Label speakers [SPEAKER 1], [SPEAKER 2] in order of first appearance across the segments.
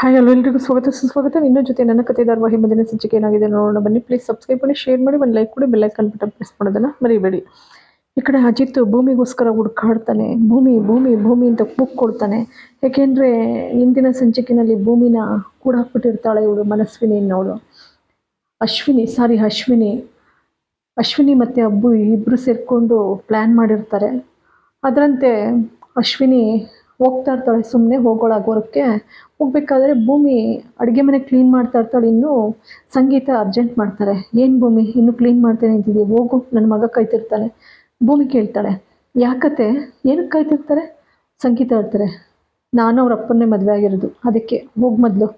[SPEAKER 1] Hi hello ಎಲ್ರಿಗೂ ಸ್ವಾಗತ, ಸುಸ್ವಾಗತ. ನಿನ್ನ ಜೊತೆ ನನ್ನ ಕತೆ ಧಾರವಾಹಿ ಮುಂದಿನ ಸಂಚಿಕೆ ಏನಾಗಿದೆ ನೋಡೋಣ. ಬನ್ನಿ ಪ್ಲೀಸ್ ಸಬ್ಸ್ಕ್ರೈಬ್ ಮಾಡಿ ಶೇರ್ ಮಾಡಿ, ಒಂದು ಲೈಕ್ ಕೊಡಿ ಬೆಲ್ ಐಕಾನ್ ಬಟನ್ ಪ್ರೆಸ್ ಮಾಡೋದನ್ನ ಮರಿಬೇಡಿ. ಈ ಕಡೆ ಅಜಿತ್ ಭೂಮಿಗೋಸ್ಕರ ಹುಡುಕಾಡ್ತಾನೆ. ಭೂಮಿ ಭೂಮಿ ಭೂಮಿ ಅಂತ ಕುಕ್ ಕೊಡ್ತಾನೆ. ಯಾಕೆಂದರೆ ಇಂದಿನ ಸಂಚಿಕೆನಲ್ಲಿ ಭೂಮಿನ ಕೂಡ ಹಾಕ್ಬಿಟ್ಟಿರ್ತಾಳೆ ಇವಳು ಮನಸ್ವಿನಿ ಅನ್ನೋಳು ಅಶ್ವಿನಿ ಸಾರಿ ಅಶ್ವಿನಿ. ಅಶ್ವಿನಿ ಮತ್ತು ಅಬ್ಬು ಇಬ್ಬರು ಸೇರಿಕೊಂಡು ಪ್ಲ್ಯಾನ್ ಮಾಡಿರ್ತಾರೆ. ಅದರಂತೆ ಅಶ್ವಿನಿ ಹೋಗ್ತಾ ಇರ್ತಾಳೆ ಸುಮ್ಮನೆ ಹೋಗೋಳಾಗೋರಕ್ಕೆ ಹೋಗ್ಬೇಕಾದ್ರೆ ಭೂಮಿ ಅಡುಗೆ ಮನೆ ಕ್ಲೀನ್ ಮಾಡ್ತಾ ಇರ್ತಾಳೆ, ಇನ್ನು ಸಂಗೀತ ಅರ್ಜೆಂಟ್ ಮಾಡ್ತಾರೆ. ಏನು ಭೂಮಿ? ಇನ್ನು ಕ್ಲೀನ್ ಮಾಡ್ತೇನೆ ಅಂತಿದ್ದೀವಿ ಹೋಗು, ನನ್ನ ಮಗ ಕಾಯ್ತಿರ್ತಾನೆ ಭೂಮಿ ಕೇಳ್ತಾಳೆ, ಯಾಕತ್ತೆ? ಏನಕ್ಕೆ ಕಾಯ್ತಿರ್ತಾರೆ ಸಂಗೀತ ಹೇಳ್ತಾರೆ, ನಾನು ಅವ್ರ ಅಪ್ಪನ್ನೇ ಮದುವೆ ಆಗಿರೋದು, ಅದಕ್ಕೆ ಹೋಗಿ ಮೊದಲು.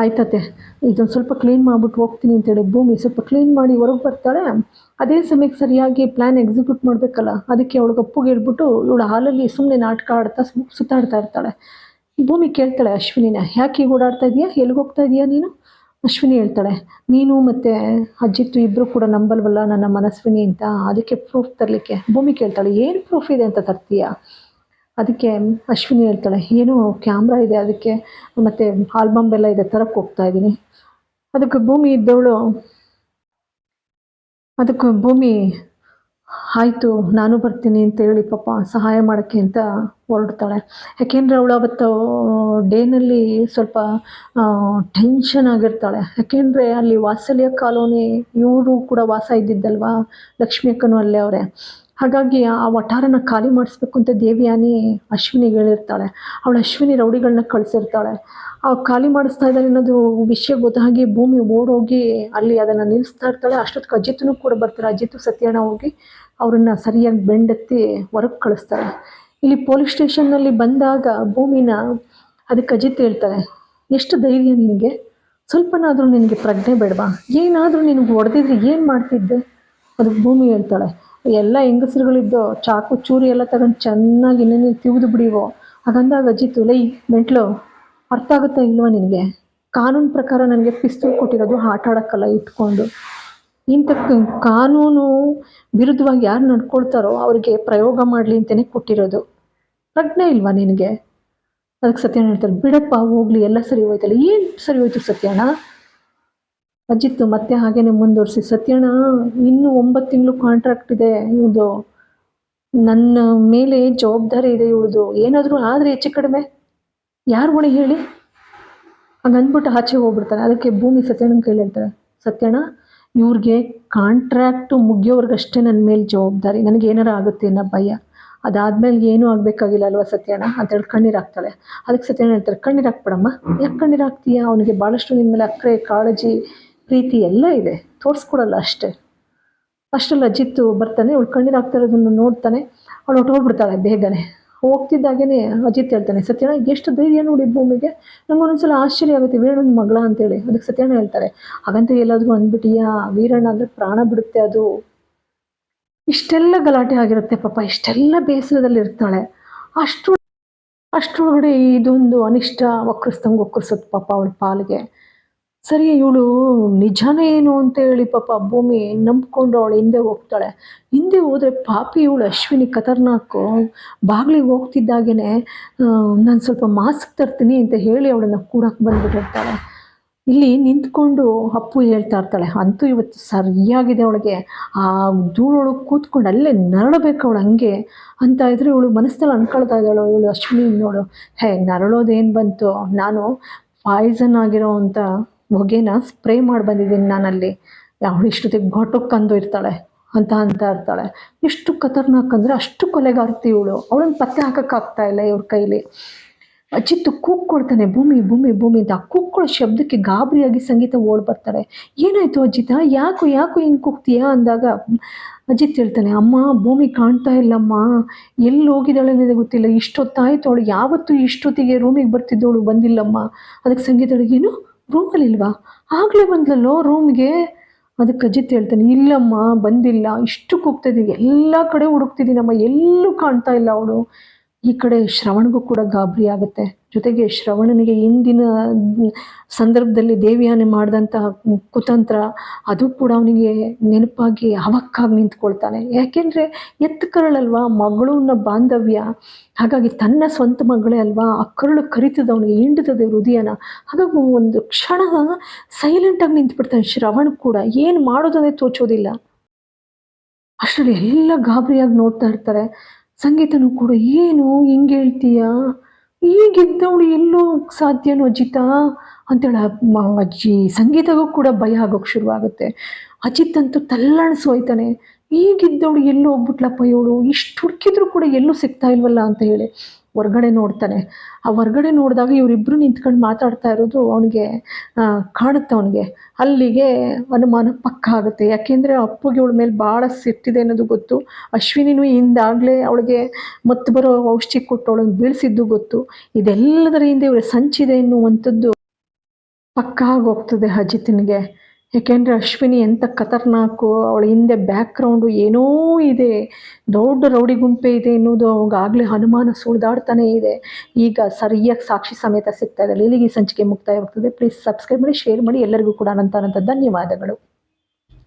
[SPEAKER 1] ಆಯ್ತತೆ ಇದೊಂದು ಸ್ವಲ್ಪ ಕ್ಲೀನ್ ಮಾಡಿಬಿಟ್ಟು ಹೋಗ್ತೀನಿ ಅಂತೇಳಿ ಭೂಮಿ ಸ್ವಲ್ಪ ಕ್ಲೀನ್ ಮಾಡಿ ಹೊರಗೆ ಬರ್ತಾಳೆ. ಅದೇ ಸಮಯಕ್ಕೆ ಸರಿಯಾಗಿ ಪ್ಲ್ಯಾನ್ ಎಕ್ಸಿಕ್ಯೂಟ್ ಮಾಡಬೇಕಲ್ಲ. ಅದಕ್ಕೆ ಅವಳಿಗೆ ಅಪ್ಪುಗೆ ಹೇಳ್ಬಿಟ್ಟು ಇವಳು ಹಾಲಲ್ಲಿ ಸುಮ್ಮನೆ ನಾಟಕ ಆಡ್ತಾ ಸುತ್ತಾಡ್ತಾ ಇರ್ತಾಳೆ. ಭೂಮಿ ಕೇಳ್ತಾಳೆ ಅಶ್ವಿನಿನ, ಯಾಕೆ ಈಗ ಓಡಾಡ್ತಾ ಇದೆಯಾ? ಎಲ್ಲಿಗೆ ಹೋಗ್ತಾ ಇದೆಯಾ ನೀನು? ಅಶ್ವಿನಿ ಹೇಳ್ತಾಳೆ, ನೀನು ಮತ್ತು ಅಜ್ಜಿತ್ತು ಇಬ್ಬರು ಕೂಡ ನಂಬಲ್ವಲ್ಲ ನನ್ನ ಮನಸ್ವಿನಿ ಅಂತ, ಅದಕ್ಕೆ ಪ್ರೂಫ್ ತರಲಿಕ್ಕೆ. ಭೂಮಿ ಕೇಳ್ತಾಳೆ, ಏನು ಪ್ರೂಫ್ ಇದೆ ಅಂತ ತರ್ತೀಯಾ? ಅದಕ್ಕೆ ಅಶ್ವಿನಿ ಹೇಳ್ತಾಳೆ, ಏನು ಕ್ಯಾಮ್ರಾ ಇದೆ, ಅದಕ್ಕೆ ಮತ್ತು ಆಲ್ಬಮ್ ಎಲ್ಲ ಇದೆ, ತರಕ್ಕೆ ಹೋಗ್ತಾ ಇದ್ದೀನಿ. ಅದಕ್ಕೆ ಭೂಮಿ ಇದ್ದವಳು, ಅದಕ್ಕೆ ಭೂಮಿ, ಆಯಿತು, ನಾನು ಬರ್ತೀನಿ ಅಂತ ಹೇಳಿ ಪಾಪ ಸಹಾಯ ಮಾಡೋಕ್ಕೆ ಅಂತ ಹೊರಡ್ತಾಳೆ. ಯಾಕೆಂದರೆ ಅವಳು ಅವತ್ತು ಡೇನಲ್ಲಿ ಸ್ವಲ್ಪ ಟೆನ್ಷನ್ ಆಗಿರ್ತಾಳೆ. ಯಾಕೆಂದರೆ ಅಲ್ಲಿ ವಾತ್ಸಲ್ಯ ಕಾಲೋನಿ, ಇವರು ಕೂಡ ವಾಸ ಇದ್ದಿದ್ದಲ್ವಾ? ಲಕ್ಷ್ಮಿ ಅಕ್ಕನೂ ಅಲ್ಲೇ ಅವರೇ. ಹಾಗಾಗಿ ಆ ವಠಾರನ ಖಾಲಿ ಮಾಡಿಸ್ಬೇಕು ಅಂತ ದೇವಿಯಾನಿ ಅಶ್ವಿನಿಗೆ ಹೇಳಿರ್ತಾಳೆ. ಅವಳು ಅಶ್ವಿನಿ ರೌಡಿಗಳನ್ನ ಕಳಿಸಿರ್ತಾಳೆ. ಆ ಖಾಲಿ ಮಾಡಿಸ್ತಾ ಇದ್ದಾರೆ ಅನ್ನೋದು ವಿಷಯ ಗೊತ್ತಾಗಿ ಭೂಮಿ ಓಡೋಗಿ ಅಲ್ಲಿ ಅದನ್ನು ನಿಲ್ಲಿಸ್ತಾ ಇರ್ತಾಳೆ. ಅಷ್ಟೊತ್ತಿಗೆ ಅಜಿತ್ನು ಕೂಡ ಬರ್ತಾರೆ. ಅಜಿತ್, ಸತ್ಯಣ್ಣ ಹೋಗಿ ಅವರನ್ನು ಸರಿಯಾಗಿ ಬೆಂಡೆತ್ತಿ ಹೊರಗೆ ಕಳಿಸ್ತಾರೆ. ಇಲ್ಲಿ ಪೊಲೀಸ್ ಸ್ಟೇಷನ್ನಲ್ಲಿ ಬಂದಾಗ ಭೂಮಿನ ಅದಕ್ಕೆ ಅಜಿತ್ ಹೇಳ್ತಾರೆ ಎಷ್ಟು ಧೈರ್ಯ ನಿನಗೆ? ಸ್ವಲ್ಪನಾದರೂ ನಿನಗೆ ಪ್ರಜ್ಞೆ ಬೇಡವಾ? ಏನಾದರೂ ನಿನಗೆ ಹೊಡೆದಿದ್ರೆ ಏನು ಮಾಡ್ತಿದ್ದೆ? ಅದಕ್ಕೆ ಭೂಮಿ ಹೇಳ್ತಾಳೆ. ಎಲ್ಲ ಹೆಂಗಸರುಗಳಿದ್ದು, ಚಾಕು, ಚೂರಿ ಎಲ್ಲ ತಗೊಂಡು ಚೆನ್ನಾಗಿ ಇನ್ನೇನು ತಿವಿದು ಬಿಡಿವೋ, ಹಾಗಂದ ಅಜ್ಜಿ ಲೈ, ಮೆಂಟ್ಲು, ಅರ್ಥ ಆಗುತ್ತಾ ಇಲ್ವಾ ನಿನಗೆ? ಕಾನೂನು ಪ್ರಕಾರ ನನಗೆ ಪಿಸ್ತೂಲ್ ಕೊಟ್ಟಿರೋದು ಆಟ ಇಟ್ಕೊಂಡು. ಇಂಥ ಕಾನೂನು ವಿರುದ್ಧವಾಗಿ ಯಾರು ನಡ್ಕೊಳ್ತಾರೋ ಅವರಿಗೆ ಪ್ರಯೋಗ ಮಾಡಲಿ ಅಂತಲೇ ಕೊಟ್ಟಿರೋದು. ಪ್ರಜ್ಞೆ ಇಲ್ವಾ ನಿನಗೆ? ಅದಕ್ಕೆ ಸತ್ಯನ ಹೇಳ್ತಾರೆ, ಬಿಡಪ್ಪ, ಹೋಗ್ಲಿ, ಎಲ್ಲ ಸರಿ ಹೋಯ್ತಲ್ಲ, ಏನು ಸರಿ ಹೋಯ್ತು ಸತ್ಯಣ್ಣ? ಅಜಿತ್ತು, ಮತ್ತೆ ಹಾಗೇನೆ ಮುಂದುವರಿಸಿ. ಸತ್ಯಣ್ಣ, ಇನ್ನೂ ಒಂಬತ್ತು ತಿಂಗಳು ಕಾಂಟ್ರಾಕ್ಟ್ ಇದೆ ಇವ್ದು ನನ್ನ ಮೇಲೆ ಜವಾಬ್ದಾರಿ ಇದೆ ಇವಳದು. ಏನಾದರೂ ಆದರೆ ಹೆಚ್ಚು ಕಡಿಮೆ. ಯಾರು ಹೊಣೆ ಹೇಳಿ? ಹಂಗೆ ಅಂದ್ಬಿಟ್ಟು ಆಚೆ ಹೋಗ್ಬಿಡ್ತಾರೆ. ಅದಕ್ಕೆ ಭೂಮಿ ಸತ್ಯಣ್ಣನ ಕೈಲಿ ಹೇಳ್ತಾರೆ. ಸತ್ಯಣ್ಣ, ಇವ್ರಿಗೆ ಕಾಂಟ್ರಾಕ್ಟು ಮುಗಿಯೋರ್ಗಷ್ಟೇ ನನ್ನ ಮೇಲೆ ಜವಾಬ್ದಾರಿ. ನನಗೆ ಏನಾರ ಆಗುತ್ತೆ ಅನ್ನೋ ಭಯ. ಅದಾದ್ಮೇಲೆ ಏನೂ ಆಗಬೇಕಾಗಿಲ್ಲ ಅಲ್ವಾ ಸತ್ಯಣ್ಣ ಅಂತೇಳಿ ಕಣ್ಣೀರು ಹಾಕ್ತಾಳೆ. ಅದಕ್ಕೆ ಸತ್ಯಣ್ಣ ಹೇಳ್ತಾರೆ, ಕಣ್ಣೀರು ಹಾಕ್ಬಿಡಮ್ಮ. ಯಾಕೆ ಕಣ್ಣೀರು ಹಾಕ್ತೀಯಾ? ಅವನಿಗೆ ಭಾಳಷ್ಟು ನಿನ್ನ ಮೇಲೆ ಅಕ್ಕರೆ ಕಾಳಜಿ ಪ್ರೀತಿ ಎಲ್ಲ ಇದೆ. ತೋರಿಸ್ಕೊಡಲ್ಲ ಅಷ್ಟೇ. ಅಷ್ಟೆಲ್ಲ ಅಜಿತ್ತು ಬರ್ತಾನೆ, ಅವಳು ಕಣ್ಣೀರು ಹಾಕ್ತಾ ಇರೋದನ್ನು ನೋಡ್ತಾನೆ. ಅವಳು ಹೊಟ್ಟೋಗ್ಬಿಡ್ತಾಳೆ ಬೇಗನೆ. ಹೋಗ್ತಿದ್ದಾಗೇ ಅಜಿತ್ ಹೇಳ್ತಾನೆ ಸತ್ಯನ ಎಷ್ಟು ಧೈರ್ಯ ನೋಡಿ ಭೂಮಿಗೆ. ನಂಗೆ ಒಂದೊಂದ್ಸಲ ಆಶ್ಚರ್ಯ ಆಗುತ್ತೆ, ವೀರಣ್ಣನ ಮಗಳ ಅಂತೇಳಿ. ಅದಕ್ಕೆ ಸತ್ಯನ ಹೇಳ್ತಾರೆ, ಹಾಗಂತ ಎಲ್ಲಾದರೂ ಅಂದ್ಬಿಟ್ಟಿಯಾ? ವೀರಣ್ಣ ಅಂದರೆ ಪ್ರಾಣ ಬಿಡುತ್ತೆ ಅದು. ಇಷ್ಟೆಲ್ಲ ಗಲಾಟೆ ಆಗಿರುತ್ತೆ ಪಾಪ, ಇಷ್ಟೆಲ್ಲ ಬೇಸರದಲ್ಲಿ ಇರ್ತಾಳೆ. ಅಷ್ಟು ಅಷ್ಟರೊಳಗಡೆ ಇದೊಂದು ಅನಿಷ್ಟ ಒಕ್ಕರಿಸ್ದಂಗೆ ಒಕ್ಕರಿಸುತ್ತೆ ಪಾಪ ಅವಳ ಪಾಲಿಗೆ. ಸರಿ, ಇವಳು ನಿಜಾನೇ ಏನು ಅಂತ ಹೇಳಿ ಪಾಪ ಭೂಮಿ ನಂಬ್ಕೊಂಡು ಅವಳು ಹಿಂದೆ ಹೋಗ್ತಾಳೆ. ಹಿಂದೆ ಹೋದರೆ ಪಾಪಿ ಇವಳು ಅಶ್ವಿನಿ, ಖತರ್ನಾಕು. ಬಾಗಿಲಿಗೆ ಹೋಗ್ತಿದ್ದಾಗೇ ನಾನು ಸ್ವಲ್ಪ ಮಾಸ್ಕ್ ತರ್ತೀನಿ ಅಂತ ಹೇಳಿ ಅವಳನ್ನು ಕೂಡಕ್ಕೆ ಬಂದ್ಬಿಟ್ಟಿರ್ತಾಳೆ. ಇಲ್ಲಿ ನಿಂತ್ಕೊಂಡು ಅಪ್ಪು ಹೇಳ್ತಾ ಇರ್ತಾಳೆ, ಅಂತೂ ಇವತ್ತು ಸರಿಯಾಗಿದೆ ಅವಳಿಗೆ. ಆ ಧೂಳೊಳಗೆ ಕೂತ್ಕೊಂಡು ಅಲ್ಲೇ ನರಳಬೇಕು ಅವಳು ಹಂಗೆ. ಅಂತ ಇದ್ರೆ ಇವಳು ಮನಸ್ಸಲ್ಲಿ ಅನ್ಕೊಳ್ತಾ ಇದ್ದಾಳು, ಇವಳು ಅಶ್ವಿನಿ ನೋಡು. ಹೇ, ನರಳೋದೇನು ಬಂತು? ನಾನು ಪಾಯ್ಸನ್ ಆಗಿರೋ ಅಂಥ ಹೊಗೆನ ಸ್ಪ್ರೇ ಮಾಡಿ ಬಂದಿದ್ದೀನಿ ನಾನಲ್ಲಿ. ಅವಳು ಇಷ್ಟೊತ್ತಿಗೆ ಘಟಕ್ಕಂದು ಇರ್ತಾಳೆ ಅಂತ ಅಂತ ಇರ್ತಾಳೆ. ಎಷ್ಟು ಖತರ್ನಾಕ್ ಅಂದರೆ ಅಷ್ಟು ಕೊಲೆಗಾರ್ತಿ ಇವಳು. ಅವಳನ್ನ ಪತ್ತೆ ಹಾಕೋಕ್ಕಾಗ್ತಾ ಇಲ್ಲ ಇವ್ರ ಕೈಲಿ. ಅಜಿತ್ ಕೂಗ್ಕೊಳ್ತಾನೆ ಭೂಮಿ ಭೂಮಿ ಭೂಮಿ ಅಂತ. ಕೂಕ್ಕೊಳ್ಳೋ ಶಬ್ದಕ್ಕೆ ಗಾಬರಿಯಾಗಿ ಸಂಗೀತ ಓಡ್ ಬರ್ತಾಳೆ ಏನಾಯ್ತು ಅಜಿತ? ಯಾಕೋ ಯಾಕೋ ಹಿಂಗೆ ಕೂಗ್ತೀಯಾ ಅಂದಾಗ ಅಜಿತ್ ಹೇಳ್ತಾನೆ, ಅಮ್ಮ, ಭೂಮಿ ಕಾಣ್ತಾ ಇಲ್ಲಮ್ಮ. ಎಲ್ಲಿ ಹೋಗಿದ್ದಾಳೆ ಅನ್ನೋದೇ ಗೊತ್ತಿಲ್ಲ. ಇಷ್ಟೊತ್ತಾಯ್ತು ಅವಳು. ಯಾವತ್ತೂ ಇಷ್ಟೊತ್ತಿಗೆ ರೂಮಿಗೆ ಬರ್ತಿದ್ದವಳು, ಬಂದಿಲ್ಲಮ್ಮ. ಅದಕ್ಕೆ ಸಂಗೀತ ಏನು ರೂಮಲ್ಲಿ ಇಲ್ವಾ ಆಗಲೇ ಬಂದ್ಲಲ್ಲೋ ರೂಮ್ಗೆ? ಅದಕ್ಕೆ ಅಜಿತ್ ಹೇಳ್ತಾನೆ, ಇಲ್ಲಮ್ಮ, ಬಂದಿಲ್ಲ. ಇಷ್ಟು ಕೂಗ್ತಾ ಇದ್ದೀನಿ ಎಲ್ಲ ಕಡೆ ಹುಡುಕ್ತಿದ್ದೀನಮ್ಮ ಎಲ್ಲೂ ಕಾಣ್ತಾ ಇಲ್ಲ ಅವಳು. ಈ ಕಡೆ ಶ್ರವಣಗೂ ಕೂಡ ಗಾಬರಿ ಆಗುತ್ತೆ. ಜೊತೆಗೆ ಶ್ರವಣನಿಗೆ ಇಂದಿನ ಸಂದರ್ಭದಲ್ಲಿ ದೇವಿಯಾನೆ ಮಾಡಿದಂತಹ ಕುತಂತ್ರ, ಅದು ಕೂಡ ಅವನಿಗೆ ನೆನಪಾಗಿ ಅವಕ್ಕಾಗಿ ನಿಂತ್ಕೊಳ್ತಾನೆ. ಯಾಕೆಂದರೆ ಎತ್ತುಕರಳಲ್ವಾ ಮಗಳು ಅನ್ನೋ ಬಾಂಧವ್ಯ? ಹಾಗಾಗಿ ತನ್ನ ಸ್ವಂತ ಮಗಳೇ ಅಲ್ವಾ? ಆ ಕರಳು ಕರಿತದೆ ಅವನಿಗೆ ಹಿಂಡ್ತದೆ ಹೃದಯನ. ಹಾಗಾಗಿ ಒಂದು ಕ್ಷಣ ಸೈಲೆಂಟಾಗಿ ನಿಂತ್ಬಿಡ್ತಾನೆ ಶ್ರವಣ ಕೂಡ. ಏನು ಮಾಡೋದನ್ನೇ ತೋಚೋದಿಲ್ಲ. ಅಷ್ಟರಲ್ಲಿ ಎಲ್ಲ ಗಾಬರಿಯಾಗಿ ನೋಡ್ತಾ ಇರ್ತಾರೆ. ಸಂಗೀತನೂ ಕೂಡ ಏನು ಹಿಂಗೆ ಹೇಳ್ತೀಯಾ? ಈಗಿದ್ದವಳು ಎಲ್ಲೋ ಸಾಧ್ಯನೋ ಅಜಿತ ಅಂತೇಳಿ ಅಜ್ಜಿ ಸಂಗೀತಗೂ ಕೂಡ ಭಯ ಆಗೋಕ್ಕೆ ಶುರುವಾಗುತ್ತೆ. ಅಜಿತ್ ಅಂತೂ ತಲ್ಲಣಿಸು ಹೋಯ್ತಾನೆ ಈಗಿದ್ದವಳು ಎಲ್ಲೋ ಹೋಗ್ಬಿಟ್ಲಪ್ಪ ಇವಳು, ಇಷ್ಟು ಹುಡುಕಿದ್ರು ಕೂಡ ಎಲ್ಲೂ ಸಿಗ್ತಾ ಇಲ್ವಲ್ಲ ಅಂತ ಹೇಳಿ. ಹೊರ್ಗಡೆ ನೋಡ್ತಾನೆ. ಆ ಹೊರ್ಗಡೆ ನೋಡಿದಾಗ ಇವರಿಬ್ಬರು ನಿಂತ್ಕೊಂಡು ಮಾತಾಡ್ತಾ ಇರೋದು ಅವನಿಗೆ ಕಾಣುತ್ತೆ ಅವನಿಗೆ. ಅಲ್ಲಿಗೆ ಅನುಮಾನ ಪಕ್ಕ ಆಗುತ್ತೆ. ಯಾಕೆಂದರೆ ಅಪ್ಪುಗೆ ಅವಳ ಮೇಲೆ ಭಾಳ ಸಿಟ್ಟಿದೆ ಅನ್ನೋದು ಗೊತ್ತು. ಅಶ್ವಿನಿನೂ ಹಿಂದಾಗಲೇ ಅವಳಿಗೆ ಮತ್ತೆ ಬರೋ ಔಷಧಿ ಕೊಟ್ಟು ಅವಳನ್ನು ಬೀಳಿಸಿದ್ದು ಗೊತ್ತು. ಇದೆಲ್ಲದರ ಹಿಂದೆ ಇವಳ ಸಂಚಿದೆ ಎನ್ನುವಂಥದ್ದು ಪಕ್ಕ ಆಗೋಗ್ತದೆ ಅಜಿತ್ನಿಗೆ. ಯಾಕೆಂದರೆ ಅಶ್ವಿನಿ ಎಂಥ ಖತರ್ನಾಕು, ಅವಳ ಹಿಂದೆ ಬ್ಯಾಕ್ಗ್ರೌಂಡು ಏನೋ ಇದೆ, ದೊಡ್ಡ ರೌಡಿ ಗುಂಪೆ ಇದೆ ಎನ್ನುವುದು ಅವಾಗಲೇ ಅನುಮಾನ ಸುಳಿದಾಡ್ತಾನೇ ಇದೆ. ಈಗ ಸರಿಯಾಗಿ ಸಾಕ್ಷಿ ಸಮೇತ ಸಿಗ್ತಾ ಇದೆ. ಇಲ್ಲಿಗೆ ಸಂಚಿಕೆ ಮುಕ್ತಾಯವಾಗ್ತದೆ. ಪ್ಲೀಸ್ ಸಬ್ಸ್ಕ್ರೈಬ್ ಮಾಡಿ ಶೇರ್ ಮಾಡಿ. ಎಲ್ಲರಿಗೂ ಕೂಡ ಅನಂತ ಅನಂತ ಧನ್ಯವಾದಗಳು.